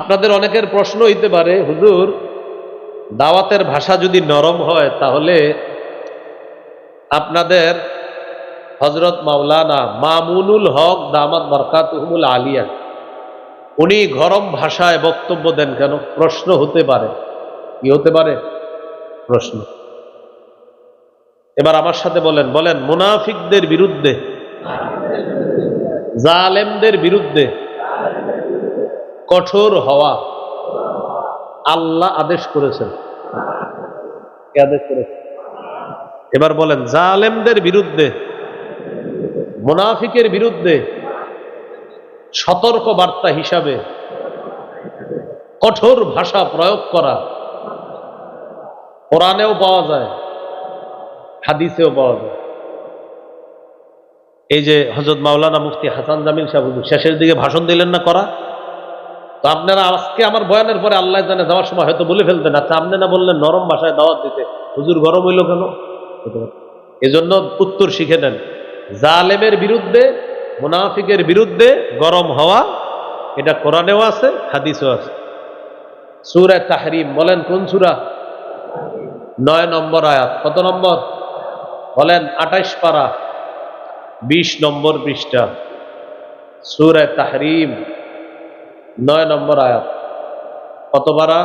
আপনাদের অনেকের প্রশ্ন হইতে পারে, হুজুর, দাওয়াতের ভাষা যদি নরম হয় তাহলে আপনাদের হজরত মাওলানা মামুনুল হক দামাত বরকাতুহমুল আলিয়া, উনি গরম ভাষায় বক্তব্য দেন কেন? প্রশ্ন হতে পারে। কি হতে পারে? প্রশ্ন। এবার আমার সাথে বলেন বলেন, মুনাফিকদের বিরুদ্ধে, জালেমদের বিরুদ্ধে কঠোর হওয়া। আল্লাহ আদেশ করেছেন। এবার বলেন, জালেমদের বিরুদ্ধে, মুনাফিকের বিরুদ্ধে সতর্ক বার্তা হিসাবে কঠোর ভাষা প্রয়োগ করা কোরআনেও পাওয়া যায়, হাদিসেও পাওয়া যায়। এই যে হজরত মাওলানা মুফতি হাসান জামিল সাহেব শেষের দিকে ভাষণ দিলেন না করা? তো আপনারা আজকে আমার বয়ানের পরে আল্লাহ জানে যাওয়ার সময় হয়তো বলে ফেলতেন আচ্ছা আপনি না বললেন নরম ভাষায় দাওয়াত দিতে। হুজুর গরম হইল কেন? এজন্য উত্তর শিখে নেন। জালেমের বিরুদ্ধে, মুনাফিকের বিরুদ্ধে গরম হওয়া, এটা কোরআনেও আছে, হাদিসও আছে। সুরা তাহরিম, বলেন কোন সুরা? নয় নম্বর আয়াত, কত নম্বর? বলেন আঠাইশ পারা, বিশ নম্বর পৃষ্ঠা। সুরা তাহরিম। নয় নম্বর আয়াত। কত পারা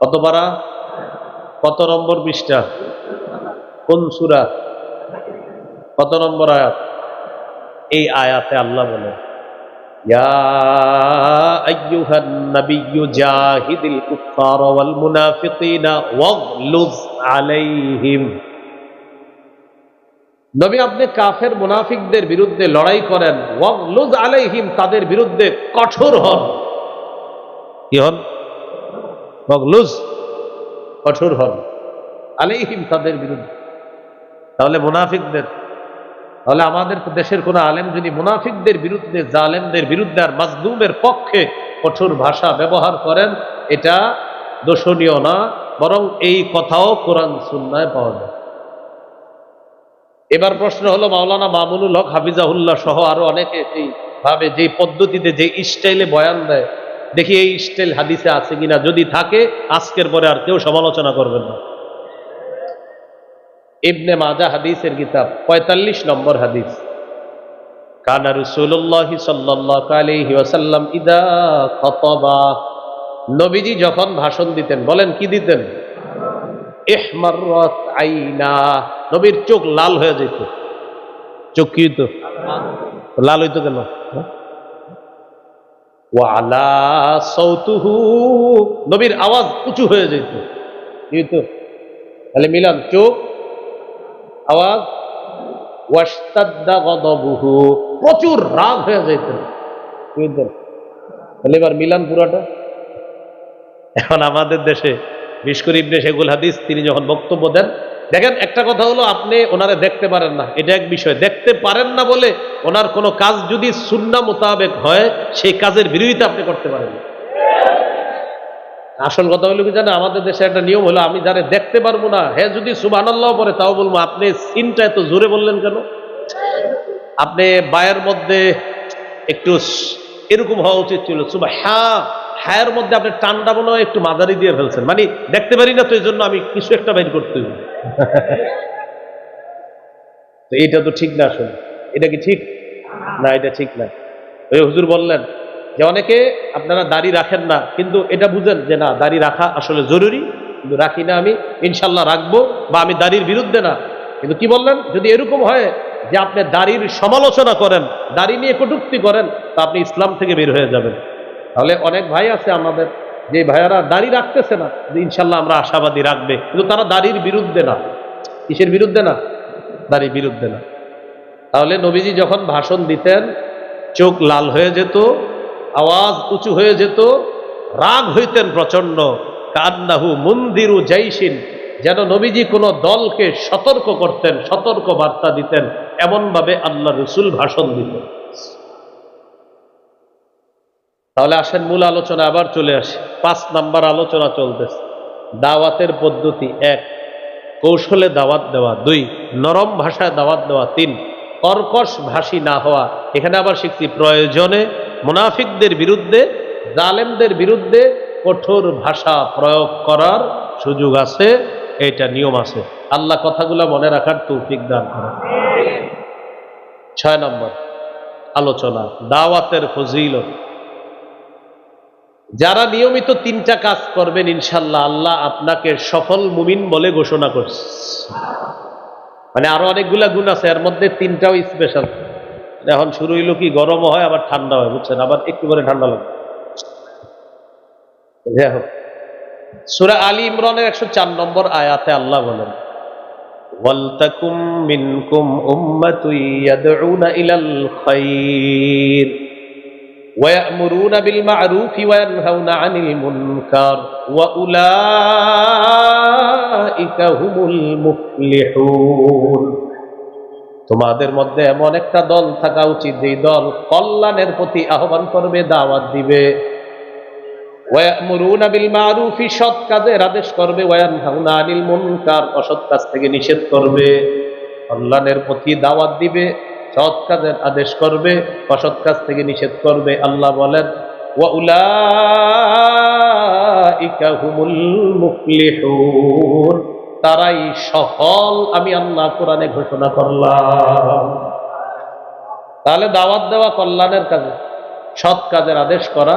কত পারা কত নম্বর পৃষ্ঠা? কোন সুরা? কত নম্বর আয়াত? এই আয়াতে আল্লাহ বলে ইয়া নবী আপনি কাফের মুনাফিকদের বিরুদ্ধে লড়াই করেন ওয়াগলুজ আলাইহিম তাদের বিরুদ্ধে কঠোর হন। কি হন? ওয়াগলুজ কঠোর হন। আলাইহিম তাদের বিরুদ্ধে। তাহলে মুনাফিকদের, তাহলে আমাদের দেশের কোন আলেম যদি মুনাফিকদের বিরুদ্ধে, জালেমদের বিরুদ্ধে আর মাজলুমের পক্ষে কঠোর ভাষা ব্যবহার করেন, এটা দোষণীয় না, বরং এই কথাও কোরআন সুন্নায় পাওয়া যায়। এবার প্রশ্ন হলো, মাওলানা মামুনুল হক হাফিজাহুল্লাহ সহ আরও অনেকে এই ভাবে যে পদ্ধতিতে, যে স্টাইলে বয়ান দেয়? দেখি এই স্টাইল হাদিসে আছে কিনা। যদি থাকে, আজকের পরে আর কেউ সমালোচনা করবেন না। ইবনে মাজা হাদিসের কিতাব, পঁয়তাল্লিশ নম্বর হাদিস। খতবা। যখন ভাষণ দিতেন, বলেন কি দিতেন? আইনা। নবীর চোখ লাল হয়ে যেত। চোখ কি হইতো? লাল হইতো কেন? হ্যাঁ? ওয়ালা সৌতুহু নবীর আওয়াজ উঁচু হয়ে যেত। কি হইতো? তাহলে মিলান, চোখ, আওয়াজ প্রচুর রাগ হয়ে যেত। তাহলে এবার মিলান পুরাটা? এখন আমাদের দেশে বিস্কুর ইবনে শেগুল হাদিস, তিনি যখন বক্তব্য দেন দেখেন, একটা কথা হলো, আপনি ওনারে দেখতে পারেন না। এটা এক বিষয়। দেখতে পারেন না বলে ওনার কোনো কাজ যদি সুন্না মোতাবেক হয়, সেই কাজের বিরোধিতা আপনি করতে পারেন। আসল কথা হলো কি জানে আমাদের দেশে একটা নিয়ম হলো, আমি যারা দেখতে পারব না হ্যাঁ যদি সুবহানাল্লাহ পরে তাও বলব, আপনি সিনটা এত জোরে বললেন কেন? আপনি বায়ের মধ্যে একটু এরকম হওয়া উচিত ছিল সুবা হ্যাঁ হ্যাঁর মধ্যে আপনি টানটা মনে একটু মাঝারি দিয়ে ফেলছেন। মানে দেখতে পারি না তো, এই জন্য আমি কিছু একটা বের করতে হবে তো এটা তো ঠিক না আসলে। এটা কি ঠিক? না, এটা ঠিক না। ওই হুজুর বললেন যে অনেকে আপনারা দাড়ি রাখেন না, কিন্তু এটা বুঝেন যে না, দাড়ি রাখা আসলে জরুরি, কিন্তু রাখি না আমি ইনশাল্লাহ রাখব বা আমি দাড়ির বিরুদ্ধে না। কিন্তু কি বললেন? যদি এরকম হয় যে আপনি দাড়ির সমালোচনা করেন, দাড়ি নিয়ে কটুক্তি করেন, তা আপনি ইসলাম থেকে বের হয়ে যাবেন। তাহলে অনেক ভাই আছে আমাদের যে ভাইয়ারা দাড়ি রাখতেছে না ইনশাল্লাহ আমরা আশাবাদী রাখবে। কিন্তু তারা দাড়ির বিরুদ্ধে না। কিসের বিরুদ্ধে না? দাড়ির বিরুদ্ধে না। তাহলে নবীজি যখন ভাষণ দিতেন, চোখ লাল হয়ে যেত, আওয়াজ উঁচু হয়ে যেত, রাগ হইতেন প্রচণ্ড কান্নাহু মন্দিরু জাইসিন যেন নবীজি কোনো দলকে সতর্ক করতেন, সতর্ক বার্তা দিতেন, এমনভাবে আল্লাহ রসুল ভাষণ দিতেন। তাহলে আসেন, মূল আলোচনা আবার চলে আসে। পাঁচ নাম্বার আলোচনা চলতেছে। দাওয়াতের পদ্ধতি এক, কৌশলে দাওয়াত দেওয়া। দুই, নরম ভাষায় দাওয়াত দেওয়া। তিন, কর্কশ ভাষী না হওয়া। এখানে আবার শিখছি, প্রয়োজনে মুনাফিকদের বিরুদ্ধে, জালেমদের বিরুদ্ধে কঠোর ভাষা প্রয়োগ করার সুযোগ আছে, এটা নিয়ম আছে। আল্লাহ কথাগুলো মনে রাখার তৌফিক দান করে ছয় নম্বর আলোচনা, দাওয়াতের ফজিলত। যারা নিয়মিত তিনটা কাজ করবেন, ইনশাল্লাহ আল্লাহ আপনাকে সফল মুমিন বলে ঘোষণা করছে। মানে আরও অনেকগুলা গুণ আছে, এর মধ্যে তিনটাও স্পেশাল এখন শুরু হইল কি গরম হয়, আবার ঠান্ডা হয়, বুঝছেন? আবার একটু করে ঠান্ডা লাগে। সুরা আলী ইমরানের একশো চার নম্বর আয়াতে আল্লাহ বলেন, ওয়ালতাকুম মিনকুম উম্মাতুন ইয়াদউনা ইলাল খায়র ويأمرون بالمعروف وينهون عن المنكر وأولئك هم المفلحون তোমাদের মধ্যে এমন একটা দল থাকা উচিত যেই দল কল্যাণের প্রতি আহ্বান করবে দাওয়াত দিবে ওয়ায়ামুরুনা বিল মারুফি সৎ কাজের আদেশ করবে ওয়ায়ানহাউনা আনিল মুনকার অসৎ কাজ থেকে নিষেধ করবে কল্যাণের প্রতি দাওয়াত দিবে সৎ কাজের আদেশ করবে, অসৎ কাজ থেকে নিষেধ করবে, আল্লাহ বলেন তারাই সফল, আমি আল্লাহ কোরআনে ঘোষণা করলাম। তাহলে দাওয়াত দেওয়া কল্যাণের কাজে, সৎ কাজের আদেশ করা,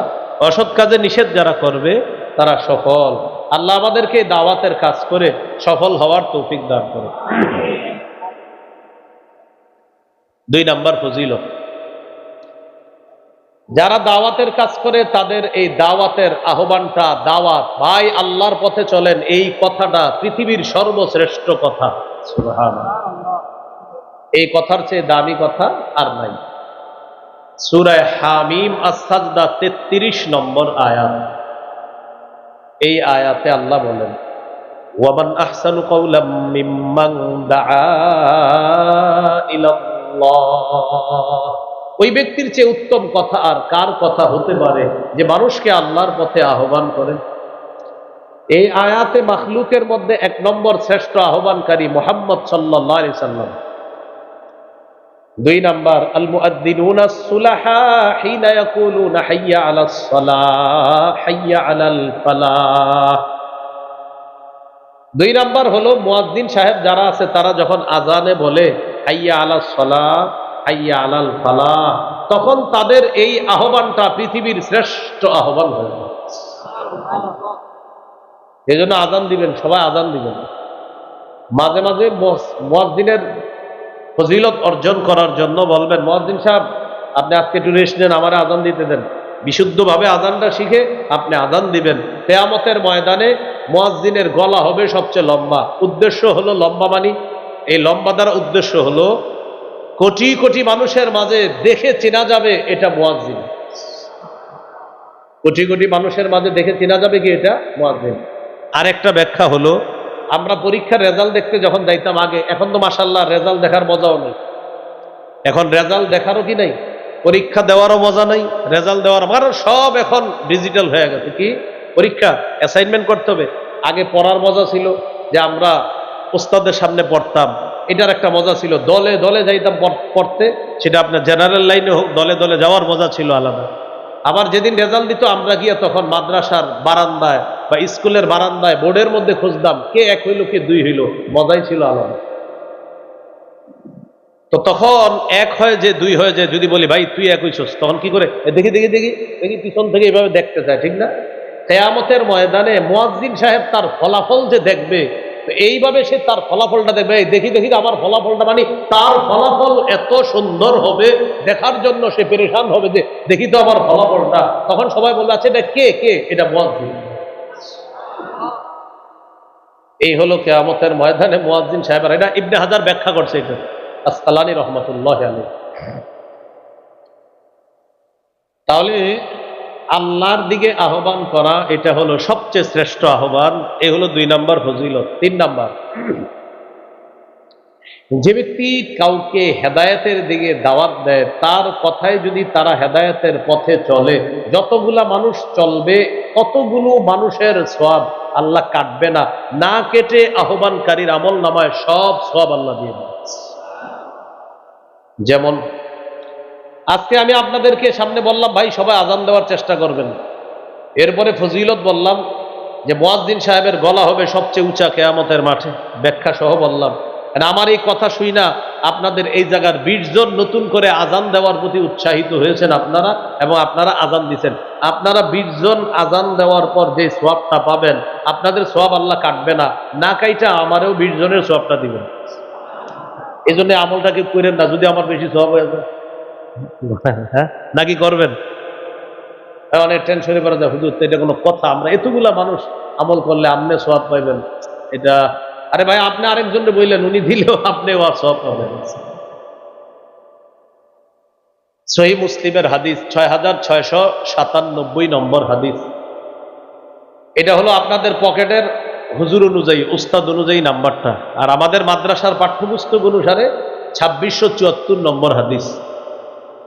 অসৎ কাজে নিষেধ যারা করবে, তারা সফল। আল্লাহ আমাদেরকে দাওয়াতের কাজ করে সফল হওয়ার তৌফিক দান করে দুই নাম্বার ফজিল যারা দাওয়াতের কাজ করে, তাদের এই দাওয়াতের আহ্বানটা দাওয়াত, ভাই আল্লাহর পথে চলেন, এই কথাটা পৃথিবীর সর্বশ্রেষ্ঠ কথা। এই কথার চেয়ে দামি কথা আর নাই। সুরায় হামিম আসাজদা তেত্রিশ নম্বর আয়াত। এই আয়াতে আল্লাহ বলেন ওয়ামান আহসানু কওলাম মিম্মান দাআ ইলাল্লাহ। ওই ব্যক্তির চেয়ে উত্তম কথা আর কার কথা হতে পারে যে মানুষকে আল্লাহর পথে আহ্বান করে এই আয়াতে মাখলুকের মধ্যে এক নম্বর শ্রেষ্ঠ আহ্বানকারী মোহাম্মদ সাল্লাহ সাল্লাম। দুই নাম্বার দুই নাম্বার হলো মুয়াজ্জিন সাহেব যারা আছে তারা যখন আজানে বলে হাইয়া আলাস সালাহ, হাইয়া আলাল ফালাহ। তখন তাদের এই আহ্বানটা পৃথিবীর শ্রেষ্ঠ আহ্বান হয়ে এই জন্য আজান দিবেন, সবাই আজান দিবেন। মাঝে মাঝে মুয়াজ্জিনের ফজিলত অর্জন করার জন্য বলবেন মহাদ্দিন সাহেব, আপনি আজকে একটু রেস্ট নেন, আমার আজান দিতে দেন। বিশুদ্ধভাবে আজানটা শিখে আপনি আজান দিবেন। তেয়ামতের ময়দানে মোয়াজ্জিনের গলা হবে সবচেয়ে লম্বা। উদ্দেশ্য হলো লম্বা মানি এই লম্বা দ্বারা উদ্দেশ্য হলো, কোটি কোটি মানুষের মাঝে দেখে চেনা যাবে এটা মোয়াজ্জিন। কোটি কোটি মানুষের মাঝে দেখে চেনা যাবে কি এটা মোয়াজ্জিন। আরেকটা ব্যাখ্যা হলো, আমরা পরীক্ষার রেজাল্ট দেখতে যখন যাইতাম আগে, এখন তো মাসাল্লাহ রেজাল্ট দেখার মজাও নেই। এখন রেজাল্ট দেখারও কি নাই? পরীক্ষা দেওয়ারও মজা নাই, রেজাল্ট দেওয়ার কারণ সব এখন ডিজিটাল হয়ে গেছে। কি? পরীক্ষা অ্যাসাইনমেন্ট করতে হবে। আগে পড়ার মজা ছিল যে আমরা ওস্তাদের সামনে পড়তাম। এটার একটা মজা ছিল। দলে দলে যাইতাম পড়তে। সেটা আপনার জেনারেল লাইনে হোক, দলে দলে যাওয়ার মজা ছিল আলাদা। আবার যেদিন রেজাল্ট দিত, আমরা গিয়ে তখন মাদ্রাসার বারান্দায় বা স্কুলের বারান্দায় বোর্ডের মধ্যে খুঁজতাম, কে এক হইল, কে দুই হইল। মজাই ছিল আলাদা। তো তখন এক হয় যে, দুই হয় যে, যদি বলি, ভাই, তুই এক হইছস। তখন কি করে? দেখি দেখি দেখি দেখি, পিছন থেকে এইভাবে দেখতে চায়, ঠিক না? কেয়ামতের ময়দানে মুয়াজ্জিন সাহেব তার ফলাফল যে দেখবে এইভাবে সে তার ফলাফলটা দেখবে। দেখি দেখি, আমার ফলাফলটা মানে তার ফলাফল এত সুন্দর হবে, দেখার জন্য সে পেরেশান হবে যে, দেখি তো আমার ফলাফলটা। তখন সবাই বলবে আচ্ছা এটা কে কে? এটা মুয়াজ্জিন। এই হলো কেয়ামতের ময়দানে মুয়াজ্জিন সাহেব আর এটা ইবনে হাজার ব্যাখ্যা করছে এটা। আসকালানি রহমতুল্লাহ আলী তাহলে আল্লাহর দিকে আহ্বান করা, এটা হলো সবচেয়ে শ্রেষ্ঠ আহ্বান। এ হলো দুই নাম্বার ফজিলত, তিন নাম্বার। যে ব্যক্তি কাউকে হেদায়তের দিকে দাওয়াত দেয়, তার কথায় যদি তারা হেদায়তের পথে চলে, যতগুলা মানুষ চলবে ততগুলো মানুষের সব আল্লাহ কাটবে না। না কেটে আহ্বানকারীর আমল নামায় সব সব আল্লাহ দিয়ে। যেমন আজকে আমি আপনাদেরকে সামনে বললাম, ভাই, সবাই আজান দেওয়ার চেষ্টা করবেন। এরপরে ফজিলত বললাম যে, মোয়াজ্জিন সাহেবের গলা হবে সবচেয়ে উঁচা কেয়ামতের মাঠে। ব্যাখ্যা সহ বললাম আমার এই কথা শুই না, আপনাদের এই জায়গার বিশ জন নতুন করে আজান দেওয়ার প্রতি উৎসাহিত হয়েছেন আপনারা এবং আপনারা আজান দিচ্ছেন আপনারা বিশ জন আজান দেওয়ার পর যে সোয়াবটা পাবেন, আপনাদের সোয়াব আল্লাহ কাটবে না। না কাইটা আমারও বিশ জনের সোয়াবটা দিবেন। এই জন্য আমলটাকে করেন না, যদি আমার বেশি সোয়াব হয়ে যায়। হ্যাঁ? নাকি করবেন? হ্যাঁ, অনেক টেনশনে পড়া যায়। হুজুর এটা কোনো কথা। আমরা এতগুলা মানুষ আমল করলে আপনি সব পাইবেন। এটা আরে ভাই আপনি আরেকজনকে বললেন উনি দিলেও আপনি আর সব পাবেন। সহি মুসলিমের হাদিস ছয় হাজার ছয়শো সাতানব্বই নম্বর হাদিস। এটা হলো আপনাদের পকেটের হুজুর অনুযায়ী উস্তাদ অনুযায়ী নাম্বারটা। আর আমাদের মাদ্রাসার পাঠ্যপুস্তক অনুসারে ছাব্বিশশো চুয়াত্তর নম্বর হাদিস।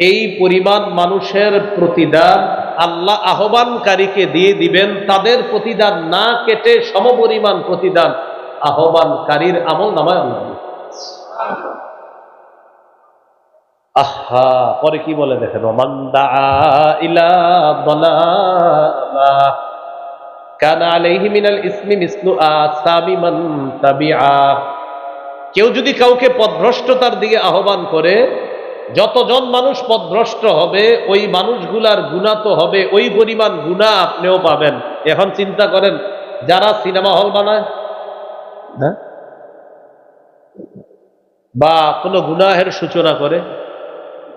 এই পরিমাণ মানুষের প্রতিদান আল্লাহ আহ্বানকারীকে দিয়ে দিবেন, তাদের প্রতিদান না কেটে সম সমপরিমাণ প্রতিদান আহ্বানকারীর আমল নামায় আল্লাহ আহা, পরে কি বলে দেখেন? কেউ যদি কাউকে পথভ্রষ্টতার দিকে আহ্বান করে যতজন মানুষ পদভ্রষ্ট হবে, ওই মানুষগুলার গুণা তো হবে, ওই পরিমাণ গুণা আপনিও পাবেন। এখন চিন্তা করেন, যারা সিনেমা হল বানায় হ্যাঁ? বা কোনো গুনাহের সূচনা করে,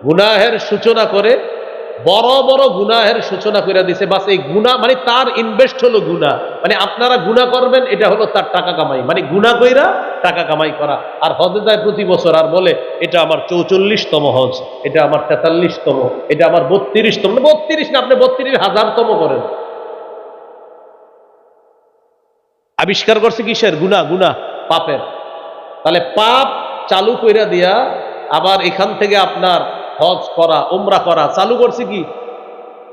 গুনাহের সূচনা করে বড় বড় গুনাহের সূচনা করে দিছে। বাস এই গুণা মানে তার ইনভেস্ট হলো গুণা মানে আপনারা গুণা করবেন, এটা হলো তার টাকা কামাই। মানে গুণা কইরা টাকা কামাই করা। আর হজে যায় প্রতি বছর আর বলে, এটা আমার চৌচল্লিশতম হজ, এটা আমার তেতাল্লিশতম, এটা আমার বত্রিশতম। বত্রিশ না, আপনি বত্রিশ হাজারতম করেন। আবিষ্কার করছে কিসের? গুণা গুণা পাপের। তাহলে পাপ চালু কইরা দিয়া আবার এখান থেকে আপনার হজ করা, উমরা করা, চালু করছে কি?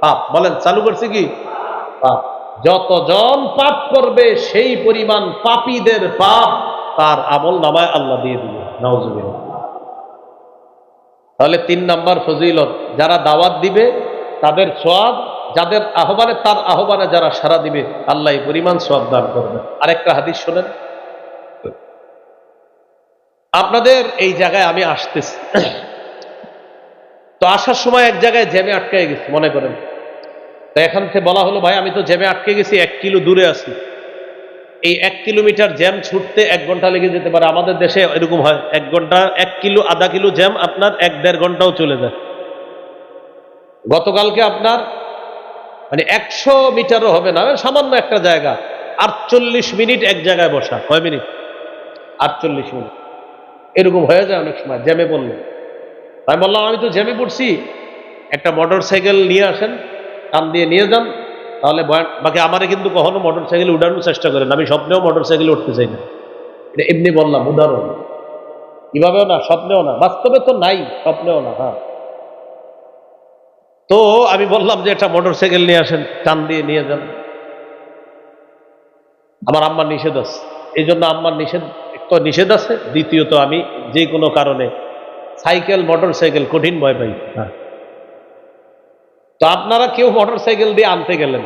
পাপ। বলেন, চালু করছে কি? পাপ। যতজন পাপ করবে, সেই পরিমাণ পাপীদের পাপ তার আমল নামায় আল্লাহ দিয়ে দিবে। নওজুবিল্লাহ তাহলে তিন নাম্বার ফজিলত, যারা দাওয়াত দিবে, তাদের সোয়াব যাদের আহ্বানে, তার আহ্বানে যারা সারা দিবে, আল্লাহ পরিমাণ সোয়াব দান করবে আরেকটা হাদিস শোনেন। আপনাদের এই জায়গায় আমি আসতেছি। তো আসার সময় এক জায়গায় জ্যামে আটকে গেছি, মনে করেন। তো এখান থেকে বলা হলো, ভাই, আমি তো জ্যামে আটকে গেছি, এক কিলো দূরে আছি। এই এক কিলোমিটার জ্যাম ছুটতে এক ঘণ্টা লেগে যেতে পারে। আমাদের দেশে এরকম হয়, এক ঘণ্টা, এক কিলো, আধা কিলো জ্যাম আপনার এক দেড় ঘন্টাও চলে যায়। গতকালকে আপনার মানে একশো মিটারও হবে না, সামান্য একটা জায়গা। আটচল্লিশ মিনিট এক জায়গায় বসা, কয় মিনিট? আটচল্লিশ মিনিট। এরকম হয়ে যায় অনেক সময়, জ্যামে পড়লে। আমি বললাম, আমি তো জ্যামে পড়ছি। একটা মোটর সাইকেল নিয়ে আসেন কান দিয়ে নিয়ে যান। তাহলে বাকি আমারে কিন্তু কখনো মোটর সাইকেল উঠানোর চেষ্টা করেন আমি স্বপ্নেও মোটর সাইকেল উঠতে চাই না। এটা এমনি বললাম, উদাহরণ। কিভাবেও না, স্বপ্নেও না। বাস্তবে তো নাই, স্বপ্নেও না হ্যাঁ। তো আমি বললাম যে, একটা মোটর সাইকেল নিয়ে আসেন কান দিয়ে নিয়ে যান। আমার আম্মার নিষেধ আছে। এই জন্য আম্মার নিষেধ, তো নিষেধ আছে। দ্বিতীয়ত আমি যে কোনো কারণে সাইকেল মোটর সাইকেল কঠিন ভয় পাই। হ্যাঁ। তো আপনারা কেউ মোটর সাইকেল দিয়ে আনতে গেলেন?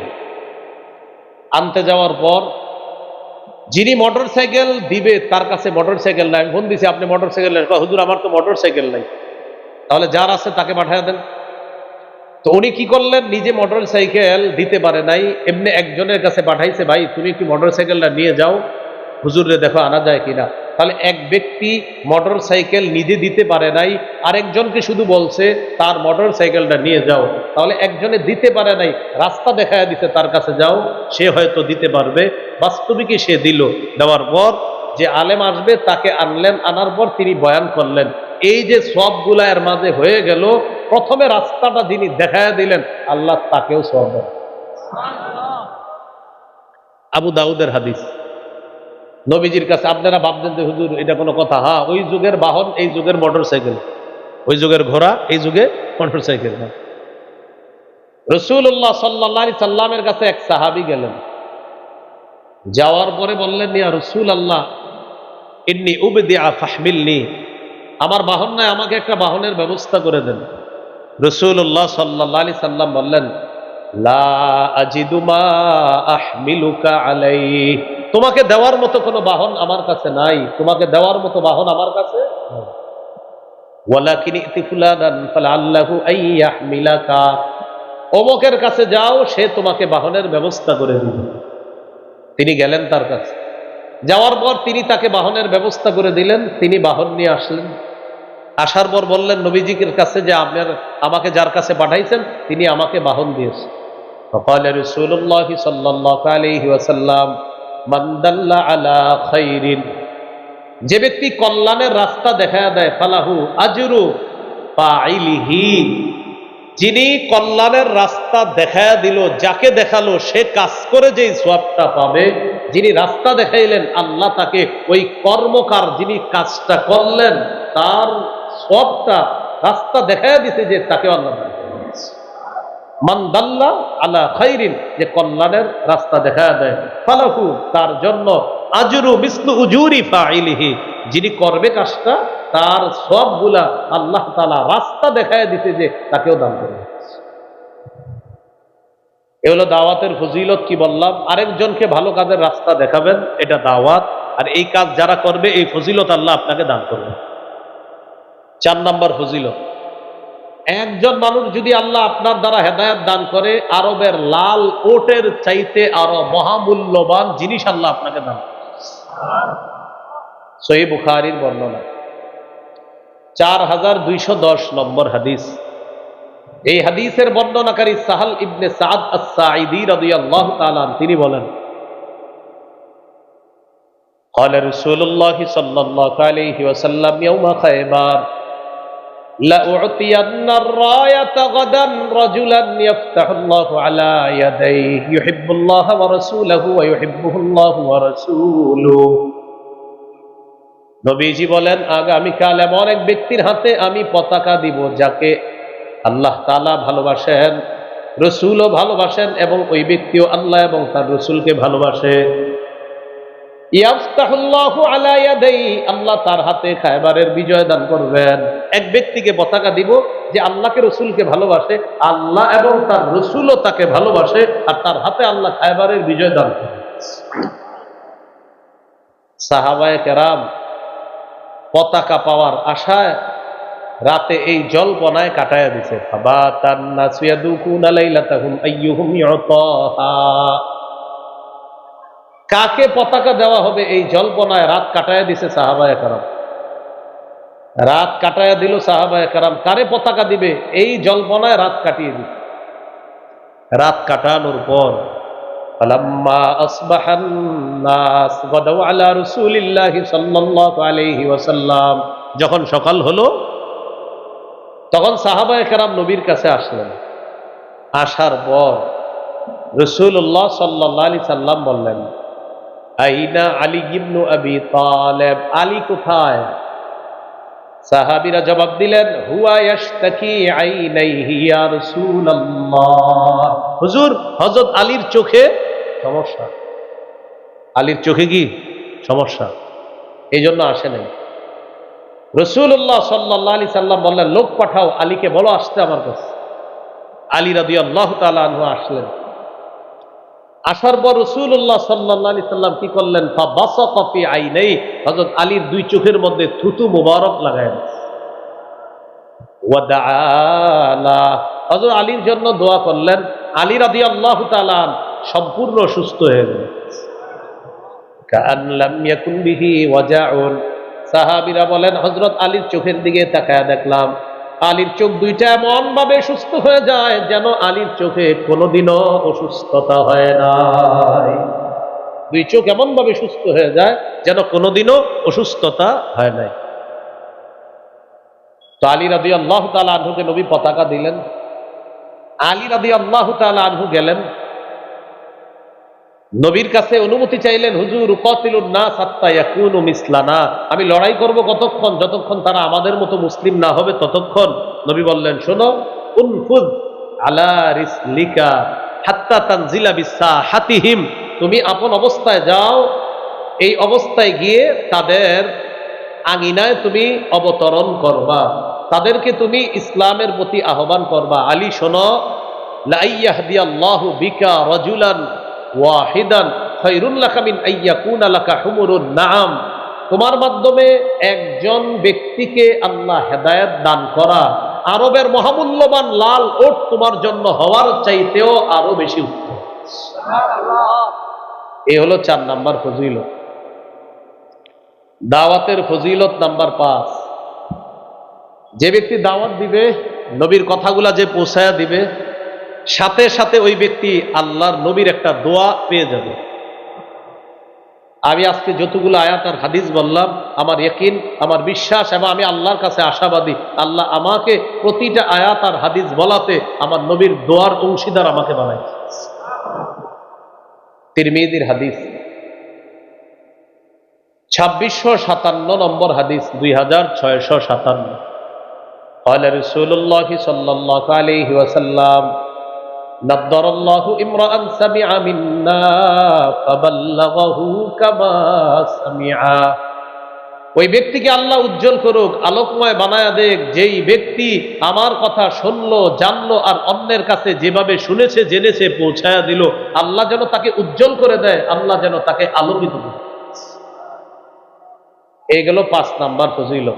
আনতে যাওয়ার পর যিনি মোটর সাইকেল দিবে তার কাছে মোটর সাইকেল নাই ফোন দিছি আপনি মোটর সাইকেল হুজুর আমার তো মোটর সাইকেল নাই। তাহলে যার আছে তাকে পাঠিয়ে দেন। তো উনি কি করলেন? নিজে মোটর সাইকেল দিতে পারে নাই। এমনি একজনের কাছে পাঠাইছে ভাই তুমি কি মোটর সাইকেলটা নিয়ে যাও? হুজুরে দেখো আনা যায় কিনা? তাহলে এক ব্যক্তি মোটর সাইকেল নিজে দিতে পারে নাই আরেকজনকে শুধু বলছে তার মোটর সাইকেলটা নিয়ে যাও। তাহলে একজনে দিতে পারে নাই রাস্তা দেখায় দিতে তার কাছে যাও। সে হয়তো দিতে পারবে। বাস্তবিকই সে দিল। দেওয়ার পর যে আলেম আসবে তাকে আনলেন আনার পর তিনি বয়ান করলেন। এই যে সবগুলা এর মাঝে হয়ে গেল প্রথমে রাস্তাটা যিনি দেখায় দিলেন আল্লাহ তাকেও সব আবু দাউদের হাদিস। নবীজির কাছে আপনারা ভাবছেন যে, হুজুর, এটা কোনো কথা। হ্যাঁ ওই যুগের বাহন, এই যুগের মোটর সাইকেল ওই যুগের ঘোড়া, এই যুগে মোটর সাইকেল না রসুল্লাহ সাল্লাহ সাল্লামের কাছে এক সাহাবি গেলেন। যাওয়ার পরে বললেন, ইয়া রসুল আল্লাহ ইন্নি উবদিয়া ফাহমিলনি। আমার বাহন নাই, আমাকে একটা বাহনের ব্যবস্থা করে দেন। রসুল্লাহ সাল্লাহ আলি সাল্লাম বললেন তোমাকে দেওয়ার মতো কোনো বাহন আমার কাছে নাই। তোমাকে দেওয়ার মতো বাহন আমার কাছে অমকের কাছে যাও, সে তোমাকে বাহনের ব্যবস্থা করে দিবে। তিনি গেলেন তার কাছে। যাওয়ার পর তিনি তাকে বাহনের ব্যবস্থা করে দিলেন। তিনি বাহন নিয়ে আসলেন। আসার পর বললেন, নবীজির কাছে যে আপনার, আমাকে যার কাছে পাঠাইছেন, তিনি আমাকে বাহন দিয়েছেন। فقال رسول الله صلى الله عليه وسلم من دل على خير যে ব্যক্তি কল্যাণের রাস্তা দেখা দেয় ফালাহু আজরু ফাইলিহি যিনি কল্যাণের রাস্তা দেখা দিল যাকে দেখালো সে কাজ করে যেই সোয়াবটা পাবে যিনি রাস্তা দেখাইলেন আল্লাহ তাকে ওই কর্মকার যিনি কাজটা করলেন তার সোয়াবটা রাস্তা দেখায় দিছে যে তাকে আল্লাহ দান করবেন। মান দাল্লা আলা খাইরিন, যে কল্যাণের রাস্তা দেখা দেয় ফালাহু, তার জন্য আজরু উজুরি ফাইলিহি যিনি করবে কাজটা, তার সবগুলা আল্লাহ তাআলা রাস্তা দেখায় দিতে যে তাকেও দান করবে এ হলো দাওয়াতের ফজিলত, কি বললাম? আরেকজনকে ভালো কাজের রাস্তা দেখাবেন, এটা দাওয়াত। আর এই কাজ যারা করবে, এই ফজিলত আল্লাহ আপনাকে দান করবে। চার নাম্বার ফজিলত। একজন মানুষ যদি আল্লাহ আপনার দ্বারা হেদায়ত দান করে আরবের লাল ওটের চাইতে আরো মহামূল্যবান জিনিস আল্লাহ আপনাকে দান সহি বুখারির বর্ণনা চার হাজার দুইশো দশ নম্বর হাদিস এই হাদিসের বর্ণনাকারী সাহাল ইবনে সাদ আসাঈদি রাদিয়াল্লাহু তাআলা আনহু তিনি বলেন قال رسول الله صلى الله عليه وسلم يوم خيبر لأعطين الراية غدا رجلا يفتح الله على يديه يحب الله ورسوله ويحبه الله ورسوله নবীজি বলেন আগামীকাল এমন এক ব্যক্তির হাতে আমি পতাকা দিব যাকে আল্লাহ তালা ভালোবাসেন রসুলও ভালোবাসেন এবং ওই ব্যক্তিও আল্লাহ এবং তার রসুলকে ভালোবাসে ইয়াফতাহুল্লাহু আলা ইয়াদাইহি, আল্লাহ তার হাতে খায়বারের বিজয় দান করবেন। এক ব্যক্তিকে পতাকা দিব যে আল্লাহকে, রসুলকে ভালোবাসে, আল্লাহ এবং তার রসুলও তাকে ভালোবাসে আর তার হাতে আল্লাহ খায়বারের বিজয় দান করবেন সাহাবায়ে কেরাম পতাকা পাওয়ার আশায় রাতে এই জল্পনায় কাটায়া দিছে। ফাবাতান নাসু ইয়াদুকুনা লাইলাতাহুম আইয়ুহুম কাকে পতাকা দেওয়া হবে এই জল্পনায় রাত কাটায় দিছে সাহাবায় কারাম। রাত কাটায় দিল সাহাবায় কারাম, কারে পতাকা দিবে? এই জল্পনায় রাত কাটিয়ে দিছে রাত কাটানোর পর যখন সকাল হলো, তখন সাহাবায় কারাম নবীর কাছে আসলেন। আসার পর রসুল্লাহ সাল্লাহ আলি সাল্লাম বললেন আইনা আলী ইবনু আবি তালেব। আলী কোথায়? সাহাবিরা জবাব দিলেন, হুয়া ইয়াশতাকি আইনাইহি ইয়া রাসূলুল্লাহ। হুজুর, হযরত আলীর চোখে সমস্যা। আলীর চোখে কি সমস্যা? এই জন্য আসে নাই। রসুল্লাহ সাল্লাহ আলি সাল্লাম বললেন, লোক পাঠাও, আলীকে বলো, আসতে আমার কাছে। আলী রাদি আল্লাহ তালু আসলেন। আসার পর রসুল্লাহ সাল্লাহ সাল্লাম কি করলেন? কপি আই নেই হজরত আলীর দুই চোখের মধ্যে থুতু মুবারক লাগায় আলীর জন্য দোয়া করলেন। আলী রাদি আল্লাহ তালান সম্পূর্ণ সুস্থ হয়ে গেল সাহাবিরা বলেন হজরত আলীর চোখের দিকে তাকায় দেখলাম। আলীর চোখ দুইটা এমন ভাবে সুস্থ হয়ে যায় যেন আলীর চোখে কোনোদিনও অসুস্থতা হয় নাই। দুই চোখ এমন ভাবে সুস্থ হয়ে যায় যেন কোনোদিনও অসুস্থতা হয় নাই। তো আলী রাদি আল্লাহ তালা আনহুকে নবী পতাকা দিলেন। আলী রাদি আল্লাহ তালা আনহু গেলেন। নবীর কাছে অনুমতি চাইলেন, হুজুর মিসলানা। আমি লড়াই করব কতক্ষণ? যতক্ষণ তারা আমাদের মতো মুসলিম না হবে, ততক্ষণ নবী বললেন, শোনো হাতিহিম তুমি আপন অবস্থায় যাও, এই অবস্থায় গিয়ে তাদের আঙিনায় তুমি অবতরণ করবা। তাদেরকে তুমি ইসলামের প্রতি আহ্বান করবা। আলী, শোনো লাইয়াহদিয়াল্লাহু বিকা রাজুলান ওয়াহিদান খায়রুল লাকা মিন আইয়াকুনা লাকা হুমুরুন নাআম। তোমার মাধ্যমে একজন ব্যক্তিকে আল্লাহ হেদায়েত দান করা। আরবের মহামূল্যবান লাল ওট তোমার জন্য হওয়ার চাইতেও আরও বেশি উত্তম। এ হলো চার নাম্বার ফজিলত। দাওয়াতের ফজিলত নাম্বার পাঁচ। যে ব্যক্তি দাওয়াত দিবে নবীর কথাগুলা যে পৌঁছায়া দিবে সাথে সাথে ওই ব্যক্তি আল্লাহর নবীর একটা দোয়া পেয়ে যাবে আমি আজকে যতগুলো আয়াত আর হাদিস বললাম আমার ইয়কিন আমার বিশ্বাস এবং আমি আল্লাহর কাছে আশাবাদী আল্লাহ আমাকে প্রতিটা আয়াত আর হাদিস বলাতে আমার নবীর দোয়ার অংশীদার আমাকে বানায় তিরমিদির হাদিস ছাব্বিশশো সাতান্ন নম্বর হাদিস দুই হাজার ছয়শো সাতান্ন قال رسول الله صلى الله عليه وسلم نضر الله امرأ سمع منا فبلغه كما سمع ওই ব্যক্তিকে আল্লাহ উজ্জ্বল করুক আলোকময় বানায়া দেখ যেই ব্যক্তি আমার কথা শুনলো জানলো আর অন্যের কাছে যেভাবে শুনেছে জেনেছে পৌঁছায়া দিল আল্লাহ যেন তাকে উজ্জ্বল করে দেয় আল্লাহ যেন তাকে আলোকিত করে এই গেল পাঁচ নাম্বার ফজিল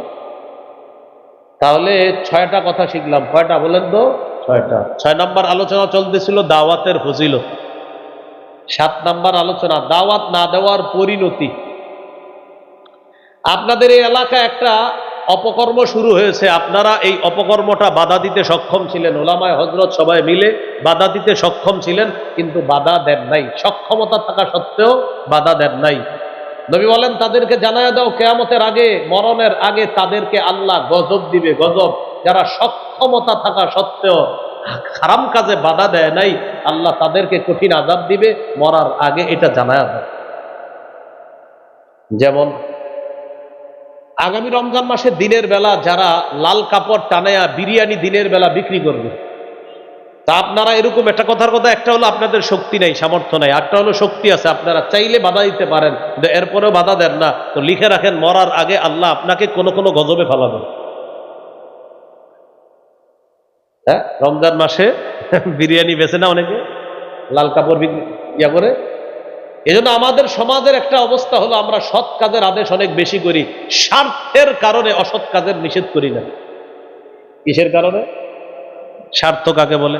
তাহলে ছয়টা কথা শিখলাম কয়টা বলেন তো ছয় নাম্বার আলোচনা চলতেছিল দাওয়াতের ফজিল সাত নাম্বার আলোচনা, দাওয়াত না দেওয়ার পরিণতি। আপনাদের এই এলাকায় একটা অপকর্ম শুরু হয়েছে। আপনারা এই অপকর্মটা বাধা দিতে সক্ষম ছিলেন। ওলামায় হজরত সবাই মিলে বাধা দিতে সক্ষম ছিলেন, কিন্তু বাধা দেন নাই। সক্ষমতা থাকা সত্ত্বেও বাধা দেন নাই। নবী বলেন, তাদেরকে জানায় দাও, কেয়ামতের আগে, মরণের আগে তাদেরকে আল্লাহ গজব দিবে, গজব। যারা সক্ষমতা থাকা সত্ত্বেও খারাম কাজে বাধা দেয় নাই, আল্লাহ তাদেরকে কঠিন আজাব দিবে, মরার আগে এটা জানায় দেয় যেমন, আগামী রমজান মাসে দিনের বেলা যারা লাল কাপড় টানায়া বিরিয়ানি দিনের বেলা বিক্রি করবে, তা আপনারা এরকম একটা কথার কথা, একটা হলো আপনাদের শক্তি নেই, সামর্থ্য নেই একটা হলো শক্তি আছে, আপনারা চাইলে বাধা দিতে পারেন এরপরেও বাধা দেন না। তো লিখে রাখেন, মরার আগে আল্লাহ আপনাকে কোনো কোনো গজবে ফেলাবেন। হ্যাঁ? রমজান মাসে বিরিয়ানি বেছে না অনেকে? লাল কাপড় ইয়া করে? এজন্য আমাদের সমাজের একটা অবস্থা হলো, আমরা সৎ কাজের আদেশ অনেক বেশি করি, স্বার্থের কারণে অসৎ কাজের নিষেধ করি না। কিসের কারণে? স্বার্থ কাকে বলে?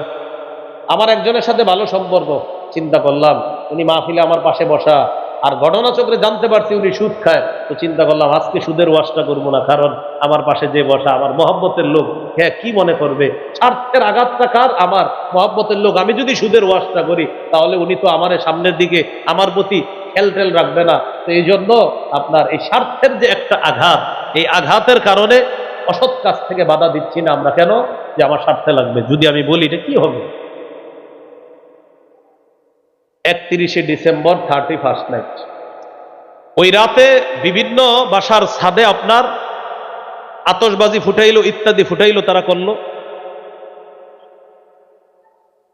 আমার একজনের সাথে ভালো সম্পর্ক, চিন্তা করলাম, উনি মাহফিলে আমার পাশে বসা আর ঘটনাচক্রে জানতে পারছি উনি সুদ খায়। তো চিন্তা করলাম, আজকে সুদের ওয়াশটা করব না, কারণ আমার পাশে যে বসা, আমার মহব্বতের লোক হ্যাঁ কি মনে করবে? স্বার্থের আঘাতটা কার? আমার মহব্বতের লোক, আমি যদি সুদের ওয়াশটা করি, তাহলে উনি তো আমার সামনের দিকে, আমার প্রতি খেল টেল রাখবে না। তো এই জন্য আপনার এই স্বার্থের যে একটা আঘাত, এই আঘাতের কারণে অসৎ কাজ থেকে বাধা দিচ্ছি না আমরা। কেন? যে আমার স্বার্থে লাগবে। যদি আমি বলি, এটা কি হবে? একত্রিশে ডিসেম্বর থার্টি ফার্স্ট নাইট। ওই রাতে বিভিন্ন বাসার ছাদে আপনার আতসবাজি ফুটাইলো, ইত্যাদি ফুটাইলো তারা করল।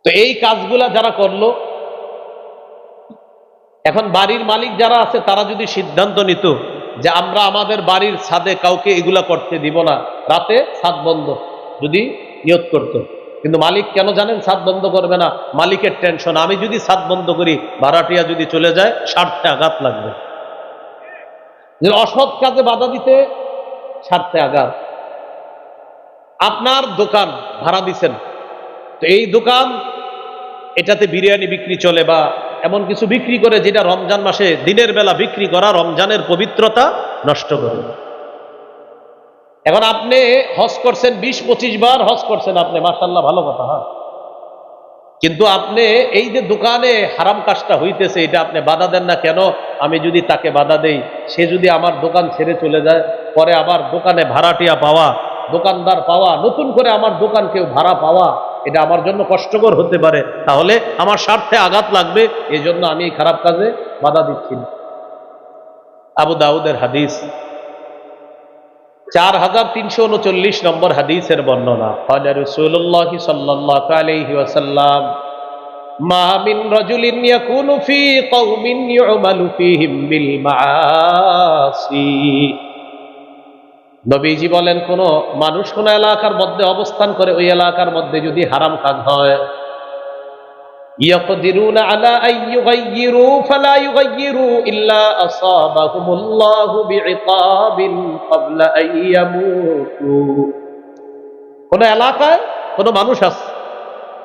তো এই কাজগুলা যারা করল, এখন বাড়ির মালিক যারা আছে, তারা যদি সিদ্ধান্ত নিত যে আমরা আমাদের বাড়ির ছাদে কাউকে এগুলা করতে দিব না, রাতে ছাদ বন্ধ, যদি নিয়ত করত। কিন্তু মালিক কেন জানেন? ছাদ বন্ধ করবে না। মালিকের টেনশন। আমি যদি ছাদ বন্ধ করি, ভাড়াটিয়া যদি চলে যায়, স্বার্থে আঘাত লাগবে। অসৎ কাজে বাধা দিতে স্বার্থে আঘাত। আপনার দোকান ভাড়া দিছেন। তো এই দোকান, এটাতে বিরিয়ানি বিক্রি চলে বা এমন কিছু বিক্রি করে, যেটা রমজান মাসে দিনের বেলা বিক্রি করা, রমজানের পবিত্রতা নষ্ট করে এখন আপনি হজ করছেন বিশ, পঁচিশ বার হজ করছেন আপনি মাসাল্লাহ ভালো কথা হ্যাঁ। কিন্তু আপনি এই যে দোকানে হারাম কাজটা হইতেছে, এটা আপনি বাধা দেন না কেন? আমি যদি তাকে বাধা দেই, সে যদি আমার দোকান ছেড়ে চলে যায়, পরে আবার দোকানে ভাড়াটিয়া পাওয়া, দোকানদার পাওয়া, নতুন করে আমার দোকান কেউ ভাড়া পাওয়া, এটা আমার জন্য কষ্টকর হতে পারে, তাহলে আমার স্বার্থে আঘাত লাগবে এই জন্য আমি এই খারাপ কাজে বাধা দিচ্ছি না। আবু দাউদের হাদিস চার হাজার তিনশো উনচল্লিশ নম্বর হাদিসের বর্ণনা। নবীজি বলেন, কোন মানুষ কোন এলাকার মধ্যে অবস্থান করে ওই এলাকার মধ্যে যদি হারাম কাজ হয় يقدرون على أن يغيروا فلا يغيروا إلا أصابهم الله بعقاب قبل أن يموتوا কোন এলাকায় কোন মানুষ আছে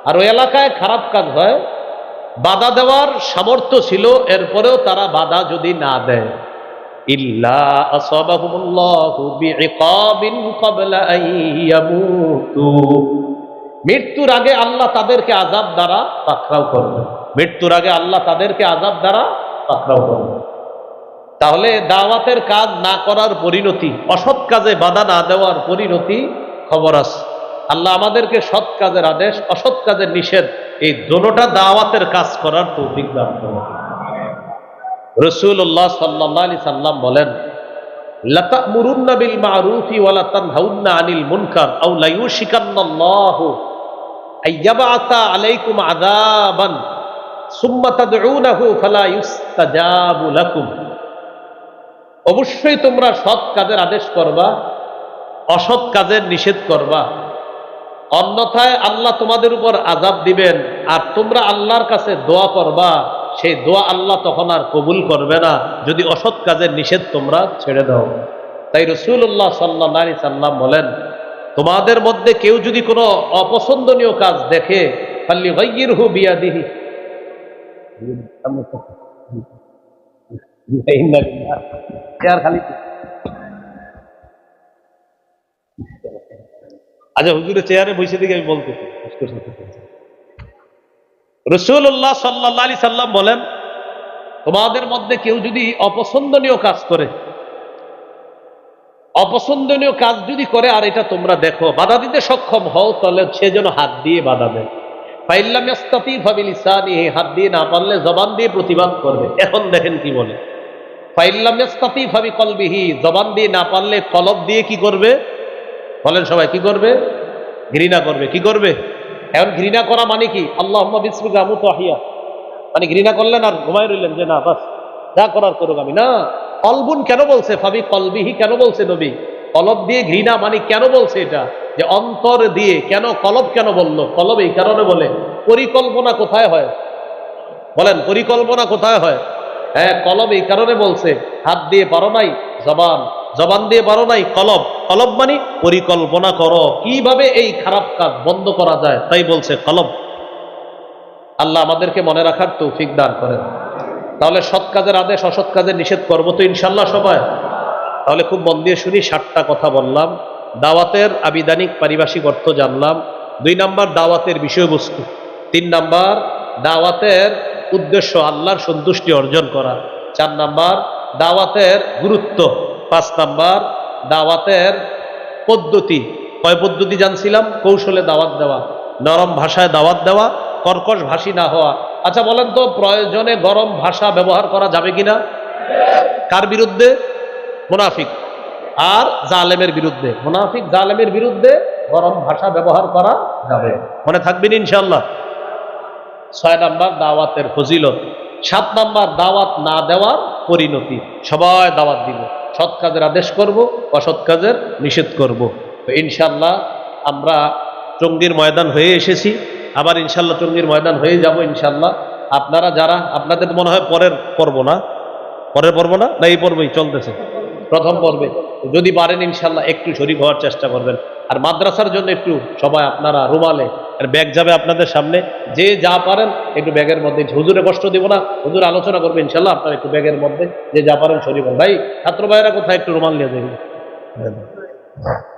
আর ওই এলাকায় খারাপ কাজ হয় বাধা দেওয়ার সামর্থ্য ছিল এরপরেও তারা বাধা যদি না দেয় ইল্লা আসাবাহুমুল্লাহু বিইকাবিন ক্বাবলা আন ইয়ামুতু মৃত্যুর আগে আল্লাহ তাদেরকে আজাব দ্বারা পাকড়াও করবে। মৃত্যুর আগে আল্লাহ তাদেরকে আজাব দ্বারা পাকড়াও করবে। তাহলে দাওয়াতের কাজ না করার পরিণতি, অসৎ কাজে বাধা না দেওয়ার পরিণতি খবর আছে। আল্লাহ আমাদেরকে সৎ কাজের আদেশ, অসৎ কাজের নিষেধ, এই দোনোটা দাওয়াতের কাজ করার তৌফিক দান করুন। রসুল্লাহ সাল্লাহ আলি সাল্লাম বলেন বিল মারুফি ওয়ালা তানহাউন্না আনিল মুনকার আও লাইউশিকান্নাল্লাহু আলাইকুম অবশ্যই তোমরা সৎ কাজের আদেশ করবা, অসৎ কাজের নিষেধ করবা। অন্যথায় আল্লাহ তোমাদের উপর আজাব দিবেন, আর তোমরা আল্লাহর কাছে দোয়া করবা, সেই দোয়া আল্লাহ তখন আর কবুল করবে না। যদি অসৎ কাজের নিষেধ তোমরা ছেড়ে দাও। তাই রসুল্লাহ সাল্লাহ সাল্লাম বলেন তোমাদের মধ্যে কেউ যদি কোনো অপছন্দনীয় কাজ দেখে খালি ভাইগির হু বিয়া দিহি খালি। আচ্ছা হুজুরের চেয়ারে বসে দিকে আমি বলতে রসুল্লাহ সাল্লাহ আলি সাল্লাম বলেন তোমাদের মধ্যে কেউ যদি অপছন্দনীয় কাজ করে অপছন্দনীয় কাজ যদি করে, আর এটা তোমরা দেখো, বাধা দিতে সক্ষম হও, তাহলে সে যেন হাত দিয়ে বাধা দেয়। ফাইল্লামি ভাবিল ইসানি হাত দিয়ে না পারলে জবান দিয়ে প্রতিবাদ করবে। এখন দেখেন কি বলে। ফাইল্লামি ভাবি কলবিহি, জবান দিয়ে না পারলে কলব দিয়ে কি করবে? বলেন সবাই, কি করবে? ঘৃণা করবে। কি করবে? এখন ঘৃণা করা মানে কি? আল্লাহ বিসমিকা আমু তো আহিয়া মানে ঘৃণা করলেন আর ঘুমাই রইলেন যে না, বাস, যা করার করুক আমি। না কলবুন কেন বলছে? ফাবি কলবিহি কেন বলছে নবী? কলব দিয়ে ঘৃণা মানে কেন বলছে এটা? যে অন্তর দিয়ে কেন কলব কেন বলল? কলব এই কারণে বলে, পরিকল্পনা কোথায় হয়? বলেন, পরিকল্পনা কোথায় হয়? হ্যাঁ কলব এই কারণে বলছে, হাত দিয়ে পারো নাই, জবান। জবান দিয়ে পারো নাই, কলব। কলব মানে পরিকল্পনা করো। কীভাবে এই খারাপ কাজ বন্ধ করা যায়? তাই বলছে কলব। আল্লাহ আমাদেরকে মনে রাখার তৌফিক দান করেন। তাহলে সৎ কাজের আদেশ, অসৎ কাজের নিষেধ করব তো ইনশাল্লাহ সবাই। তাহলে খুব মন দিয়ে শুনি ষাটটা কথা বললাম। দাওয়াতের আবিধানিক পারিভাষিক অর্থ জানলাম। দুই নাম্বার, দাওয়াতের বিষয়বস্তু। তিন নাম্বার, দাওয়াতের উদ্দেশ্য আল্লাহর সন্তুষ্টি অর্জন করা। চার নাম্বার, দাওয়াতের গুরুত্ব। পাঁচ নাম্বার, দাওয়াতের পদ্ধতি। কয় পদ্ধতি জানছিলাম? কৌশলে দাওয়াত দেওয়া। নরম ভাষায় দাওয়াত দেওয়া। কর্কশ ভাষী না হওয়া। আচ্ছা বলেন তো, প্রয়োজনে গরম ভাষা ব্যবহার করা যাবে কিনা? কার বিরুদ্ধে? মুনাফিক। আর জালেমের বিরুদ্ধে। মুনাফিক জালেমের বিরুদ্ধে গরম ভাষা ব্যবহার করা যাবে। মনে থাকবেন ইনশাল্লাহ ছয় নাম্বার দাওয়াতের ফজিলত। সাত নাম্বার দাওয়াত না দেওয়ার পরিণতি। সবাই দাওয়াত দিব। সৎ কাজের আদেশ করব, অসৎ কাজের নিষেধ করব। তো ইনশাল্লাহ আমরা টঙ্গীর ময়দান হয়ে এসেছি। আবার ইনশাল্লাহ টঙ্গীর ময়দান হয়ে যাব ইনশাল্লাহ। আপনারা যারা, আপনাদের মনে হয় পরের পর্ব না? পরের পর্ব না? না, এই পর্বই চলতেছে। প্রথম পর্বে। যদি পারেন ইনশাল্লাহ একটু শরীর হওয়ার চেষ্টা করবেন। আর মাদ্রাসার জন্য একটু সবাই আপনারা রুমালে। আর ব্যাগ যাবে আপনাদের সামনে। যে যা পারেন, একটু ব্যাগের মধ্যে। হুজুরে কষ্ট দিব না। হুজুর আলোচনা করবে ইনশাল্লাহ আপনারা একটু ব্যাগের মধ্যে। যে যা পারেন শরীর ভাই, ছাত্র ভাইয়েরা কোথায়? একটু রুমাল নিয়ে যাবেন